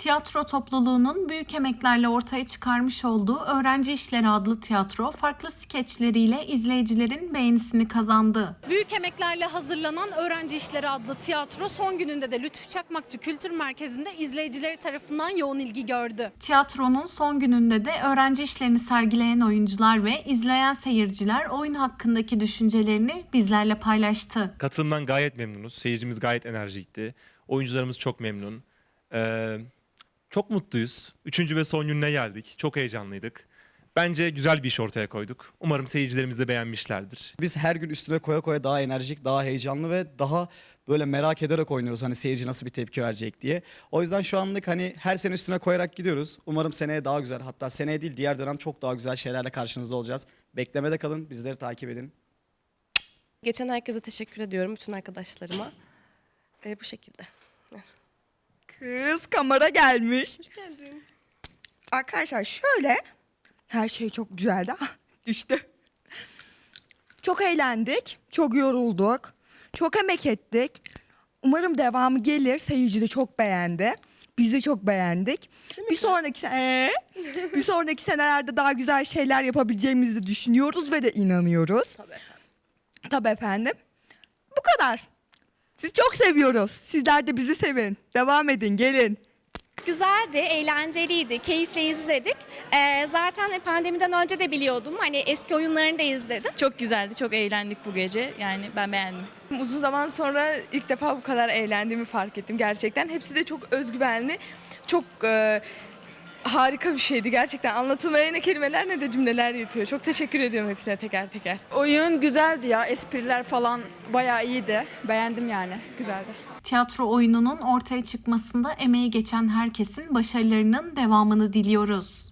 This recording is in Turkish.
Tiyatro topluluğunun büyük emeklerle ortaya çıkarmış olduğu Öğrenci İşleri adlı tiyatro farklı skeçleriyle izleyicilerin beğenisini kazandı. Büyük emeklerle hazırlanan Öğrenci İşleri adlı tiyatro son gününde de Lütfü Çakmakçı Kültür Merkezi'nde izleyicileri tarafından yoğun ilgi gördü. Tiyatronun son gününde de öğrenci işlerini sergileyen oyuncular ve izleyen seyirciler oyun hakkındaki düşüncelerini bizlerle paylaştı. Katılımdan gayet memnunuz. Seyircimiz gayet enerjikti. Oyuncularımız çok memnun. Ee, çok mutluyuz. Üçüncü ve son gününe geldik. Çok heyecanlıydık. Bence güzel bir iş ortaya koyduk. Umarım seyircilerimiz de beğenmişlerdir. Biz her gün üstüne koya koya daha enerjik, daha heyecanlı ve daha böyle merak ederek oynuyoruz hani seyirci nasıl bir tepki verecek diye. O yüzden şu anlık hani her sene üstüne koyarak gidiyoruz. Umarım seneye daha güzel hatta seneye değil diğer dönem çok daha güzel şeylerle karşınızda olacağız. Beklemede kalın, bizleri takip edin. Geçen herkese teşekkür ediyorum, bütün arkadaşlarıma. Ee, bu şekilde. Kız kamera gelmiş. Hoş geldin. Arkadaşlar şöyle her şey çok güzeldi. Ah, Düştü. Çok eğlendik. Çok yorulduk. Çok emek ettik. Umarım devamı gelir. Seyirci de çok beğendi. Biz de çok beğendik. Bir sonraki sene, bir sonraki senelerde daha güzel şeyler yapabileceğimizi düşünüyoruz ve de inanıyoruz. Tabii efendim. Tabii efendim. Bu kadar. Sizi çok seviyoruz. Sizler de bizi sevin. Devam edin, gelin. Güzeldi, eğlenceliydi, keyifle izledik. Ee, zaten pandemiden önce de biliyordum. Hani eski oyunlarını da izledim. Çok güzeldi, çok eğlendik bu gece. Yani ben beğendim. Uzun zaman sonra ilk defa bu kadar eğlendiğimi fark ettim gerçekten. Hepsi de çok özgüvenli, çok e, harika bir şeydi gerçekten. Anlatılmaya ne kelimeler ne de cümleler yetiyor. Çok teşekkür ediyorum hepsine teker teker. Oyun güzeldi ya. Espriler falan bayağı iyiydi. Beğendim yani. Güzeldi. Tiyatro oyununun ortaya çıkmasında emeği geçen herkesin başarılarının devamını diliyoruz.